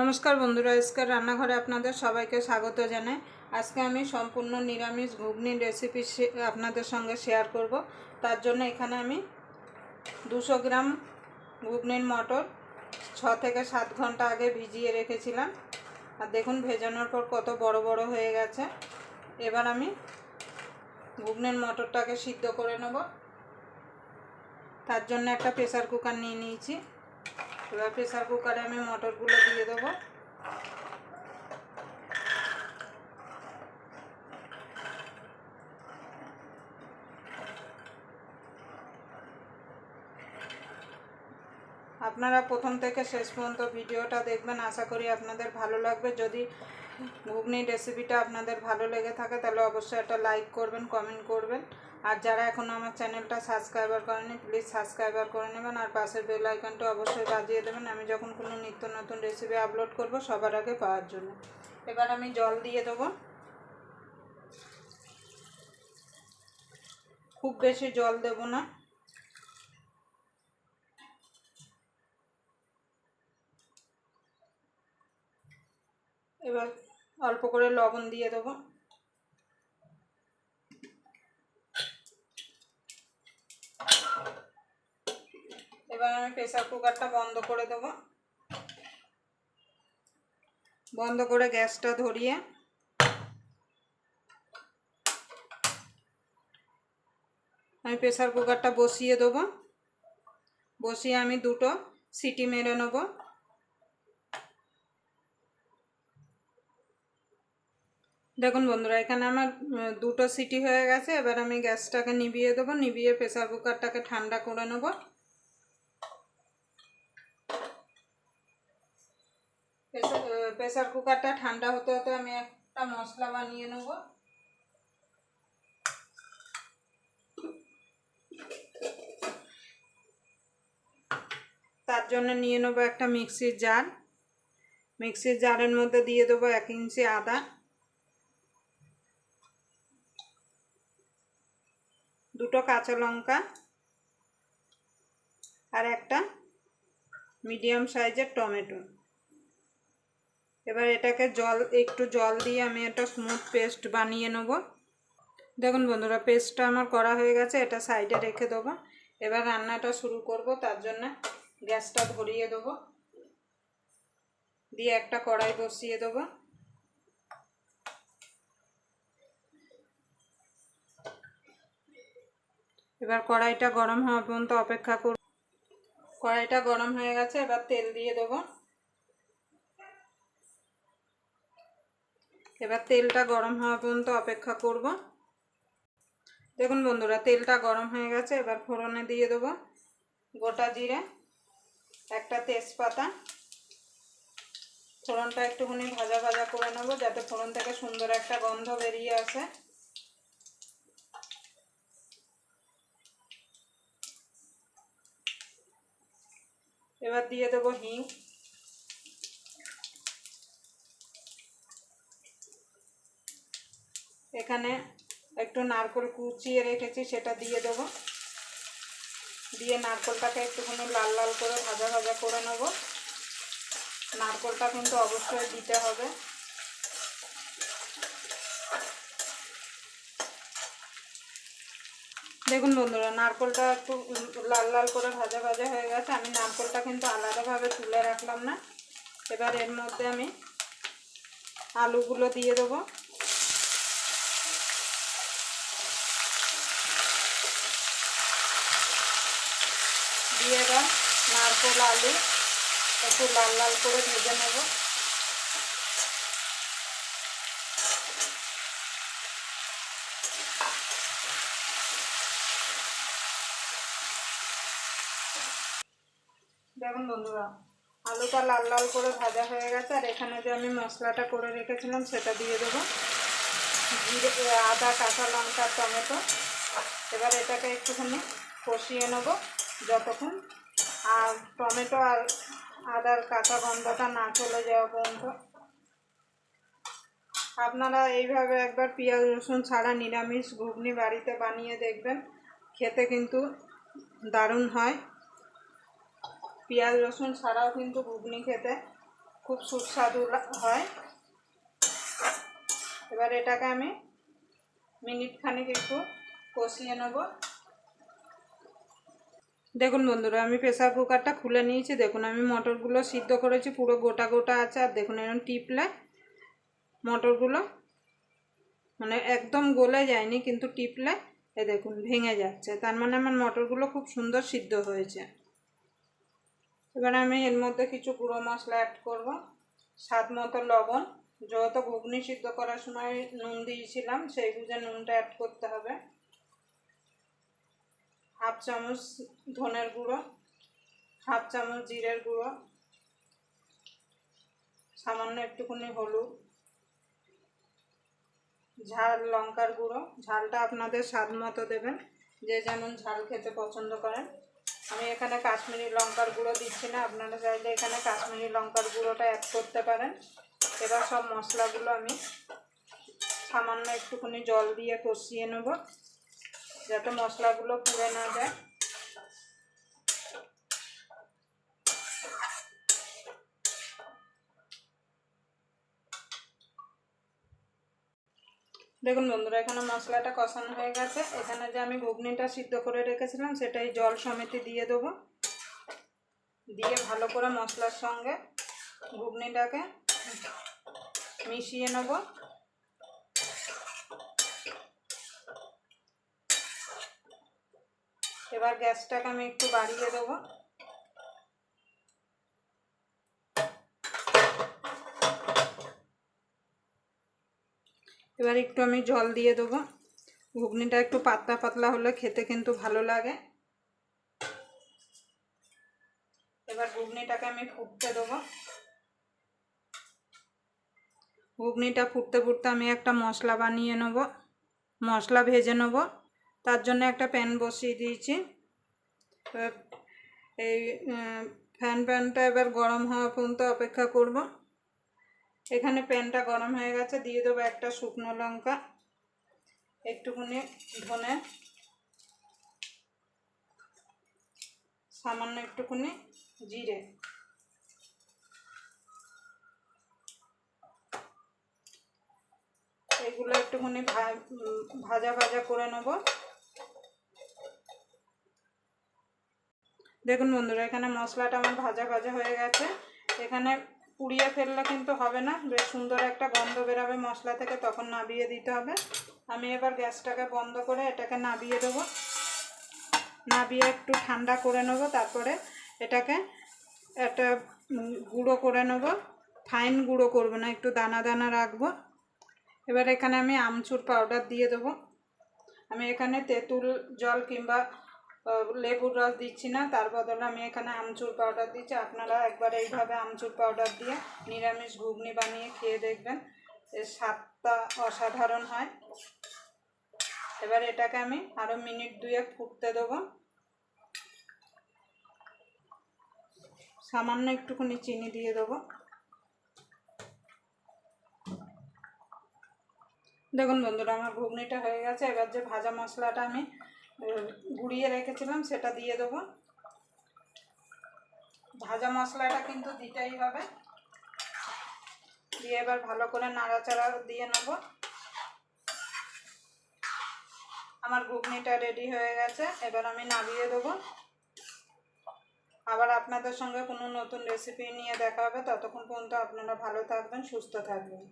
নমস্কার বন্ধুরা, আজকের রান্নাঘরে আপনাদের সবাইকে স্বাগত জানাই। আজকে আমি সম্পূর্ণ নিরামিষ ঘুগনির রেসিপি আপনাদের সঙ্গে শেয়ার করব। তার জন্য এখানে আমি দুশো গ্রাম ঘুগনির মটর ছ থেকে সাত ঘণ্টা আগে ভিজিয়ে রেখেছিলাম। আর দেখুন, ভেজানোর পর কত বড় বড় হয়ে গেছে। এবার আমি ঘুগনির মটরটাকে সিদ্ধ করে নেব। তার জন্য একটা প্রেসার কুকার নিয়ে নিয়েছি। এবার প্রেসার কুকারে আমি মটরগুলো দিয়ে দেবো। আপনারা প্রথম থেকে শেষ পর্যন্ত ভিডিওটা দেখবেন। আশা করি আপনাদের ভালো লাগবে। যদি ঘুগনির রেসিপিটা আপনাদের ভালো লেগে থাকে, তাহলে অবশ্যই একটা লাইক করবেন কমেন্ট করবেন। আর যারা এখনও আমার চ্যানেলটা সাবস্ক্রাইবার করেনি প্লিজ সাবস্ক্রাইবার করে নেবেন, আর পাশের বেল আইকনটা অবশ্যই বাজিয়ে দেবেন। আমি যখন কোনো নিত্য নতুন রেসিপি আপলোড করব, সবার আগে পাওয়ার জন্য। এবার আমি জল দিয়ে দেবো। খুব বেশি জল দেব না এবার অল্প করে লবণ দিয়ে দেবো। এবার আমি প্রেসার কুকারটা বন্ধ করে দেবো। বন্ধ করে গ্যাসটা ধরিয়ে আমি প্রেসার কুকারটা বসিয়ে দেবো। বসিয়ে আমি দুটো সিটি মেরে নেব। দেখুন বন্ধুরা, এখানে আমার দুটো সিটি হয়ে গেছে। এবার আমি গ্যাসটাকে নিভিয়ে দেবো, নিভিয়ে প্রেসার কুকারটাকে ঠান্ডা করে নেব। প্রেসার কুকারটা ঠান্ডা হতে হতে আমি একটা মশলা বানিয়ে নেব। তার জন্য নিয়ে নেব একটা মিক্সির জার। মিক্সির জারের মধ্যে দিয়ে দেবো এক ইঞ্চি আদা। দুটো কাঁচা লঙ্কা আর একটা মিডিয়াম সাইজের টমেটো। এবার এটাকে জল, একটু জল দিয়ে আমি একটা স্মুথ পেস্ট বানিয়ে নেব। দেখুন বন্ধুরা, পেস্টটা আমার করা হয়ে গেছে, এটা সাইডে রেখে দেবো। এবার রান্নাটা শুরু করব, তার জন্য গ্যাসটা ধরিয়ে দেবো। দিয়ে একটা কড়াই বসিয়ে দেবো। এবার কড়াইটা গরম হওয়া পর্যন্ত অপেক্ষা করব। কড়াইটা গরম হয়ে গেছে, এবার তেল দিয়ে দেবো। এবার তেলটা গরম হওয়া পর্যন্ত অপেক্ষা করব। দেখুন বন্ধুরা, তেলটা গরম হয়ে গেছে, এবার ফোড়নে দিয়ে দেবো গোটা জিরে, একটা তেজপাতা। ফোড়নটা একটুখানি ভাজা ভাজা করে নেব, যাতে ফোড়ন থেকে সুন্দর একটা গন্ধ বেরিয়ে আসে। এবার দিয়ে দেবো হিং। এখানে একটু নারকোল কুচিয়ে রেখেছি, সেটা দিয়ে দেব। দিয়ে নারকোলটাকে একটুখানি লাল লাল করে ভাজা ভাজা করে নেব। নারকোলটা কিন্তু অবশ্যই দিতে হবে। দেখুন বন্ধুরা, নারকোলটা একটু লাল লাল করে ভাজা ভাজা হয়ে গেছে। আমি নারকোলটা কিন্তু আলাদাভাবে তুলে রাখলাম না। এবার এর মধ্যে আমি আলুগুলো দিয়ে দেবো। দিয়ে এবার নারকোল আলু একটু লাল লাল করে ভেজে নেব। দেখুন বন্ধুরা, আলুটা লাল লাল করে ভাজা হয়ে গেছে, আর এখানে যে আমি মশলাটা করে রেখেছিলাম সেটা দিয়ে দেবো। জিরে, আদা, কাঁচা লঙ্কা, টমেটো। এবার এটাকে একটুখানি কষিয়ে নেব যতক্ষণ। আর টমেটো আর আদার কাঁচা গন্ধটা না চলে যাওয়া পর্যন্ত। আপনারা এইভাবে একবার পেঁয়াজ, রসুন ছাড়া নিরামিষ ঘুগনি বাড়িতে বানিয়ে দেখবেন। খেতে কিন্তু দারুণ হয়। পেঁয়াজ, রসুন ছাড়াও কিন্তু ঘুগনি খেতে খুব সুস্বাদু হয়। এবার এটাকে আমি মিনিট খানিক একটু কষিয়ে নেব। দেখুন বন্ধুরা, আমি প্রেসার কুকারটা খুলে নিয়েছি। দেখুন, আমি মটরগুলো সিদ্ধ করেছি, পুরো গোটা গোটা আছে। আর দেখুন এরকম টিপলে মটরগুলো মানে একদম গলে যায়নি, কিন্তু টিপলে এ দেখুন, ভেঙে যাচ্ছে। তার মানে আমার মটরগুলো খুব সুন্দর সিদ্ধ হয়েছে। এবার আমি এর মধ্যে কিছু গুঁড়ো মশলা অ্যাড করব। স্বাদ মতো লবণ। যেহেতু ঘুগনি সিদ্ধ করার সময় নুন দিয়েছিলাম, সেই বুঝে নুনটা অ্যাড করতে হবে। হাফ চামচ ধনের গুঁড়ো, হাফ চামচ জিরের গুঁড়ো, সামান্য একটুখানি হলুদ, ঝাল, লঙ্কার গুঁড়ো। ঝালটা আপনাদের স্বাদ মতো দেবেন। যে যেমন ঝাল খেতে পছন্দ করেন। আমি এখানে কাশ্মীরি লঙ্কার গুঁড়ো দিচ্ছি না, আপনারা চাইলে এখানে কাশ্মীরি লঙ্কার গুঁড়োটা অ্যাড করতে পারেন। এবার সব মশলাগুলো আমি সামান্য একটুখানি জল দিয়ে কষিয়ে নেব, যাতে মশলাগুলো পুড়ে না যায়। দেখুন বন্ধুরা, এখানে মশলাটা কষানো হয়ে গেছে। এখানে যে আমি ঘুগনিটা সিদ্ধ করে রেখেছিলাম, সেটাই জল সমেতে দিয়ে দেবো। দিয়ে ভালো করে মশলার সঙ্গে ঘুগনিটাকে মিশিয়ে নেব। এবার গ্যাসটাকে আমি একটু বাড়িয়ে দেবো। এবার একটু আমি জল দিয়ে দেবো। ঘুগনিটা একটু পাতলা পাতলা হলে খেতে কিন্তু ভালো লাগে। এবার ঘুগনিটাকে আমি ফুটতে দেবো। ঘুগনিটা ফুটতে ফুটতে আমি একটা মশলা বানিয়ে নেব, মশলা ভেজে নেব। তার জন্য একটা প্যান বসিয়ে দিয়েছি। এই ফ্যান প্যানটা এবার গরম হওয়া পর্যন্ত অপেক্ষা করব। এখানে প্যানটা গরম হয়ে গেছে, দিয়ে দেবো একটা শুকনো লঙ্কা, একটুখানি ধনে, সামান্য একটুখানি জিরে। এগুলো একটুখানি ভাজা ভাজা করে নেব। দেখুন বন্ধুরা, এখানে মশলাটা আমার ভাজা ভাজা হয়ে গেছে। এখানে পুড়িয়ে ফেললে কিন্তু হবে না। বেশ সুন্দর একটা গন্ধ বেরাবে মশলা থেকে, তখন নাবিয়ে দিতে হবে। আমি এবার গ্যাসটাকে বন্ধ করে এটাকে নাবিয়ে দেবো। নাবিয়ে একটু ঠান্ডা করে নেব, তারপরে এটাকে একটা গুঁড়ো করে নেব। ফাইন গুঁড়ো করব না, একটু দানা দানা রাখব। এবার এখানে আমি আমচুর পাউডার দিয়ে দেবো। আমি এখানে তেঁতুল জল কিংবা লেবুর রস দিচ্ছি না, তার বদলে আমি এখানে আমচুর পাউডার দিচ্ছি। আপনারা একবার এইভাবে আমচুর পাউডার দিয়ে নিরামিষ ঘুগনি বানিয়ে খেয়ে দেখবেন এর স্বাদটা অসাধারণ হয়। এবার এটাকে আমি আরও মিনিট দুয়েক ফুটতে দেবো। সামান্য একটুখানি চিনি দিয়ে দেবো। দেখুন বন্ধুরা, আমার ঘুগনিটা হয়ে গেছে। এবার যে ভাজা মশলাটা আমি গুঁড়িয়ে রেখেছিলাম, সেটা দিয়ে দেবো। ভাজা মশলাটা কিন্তু দিতেই হবে। দিয়ে এবার ভালো করে নাড়াচাড়া দিয়ে নেব। আমার ঘুগনিটা রেডি হয়ে গেছে, এবার আমি নামিয়ে দেবো। আবার আপনাদের সঙ্গে কোনো নতুন রেসিপি নিয়ে দেখা হবে, ততক্ষণ পর্যন্ত আপনারা ভালো থাকবেন, সুস্থ থাকবেন।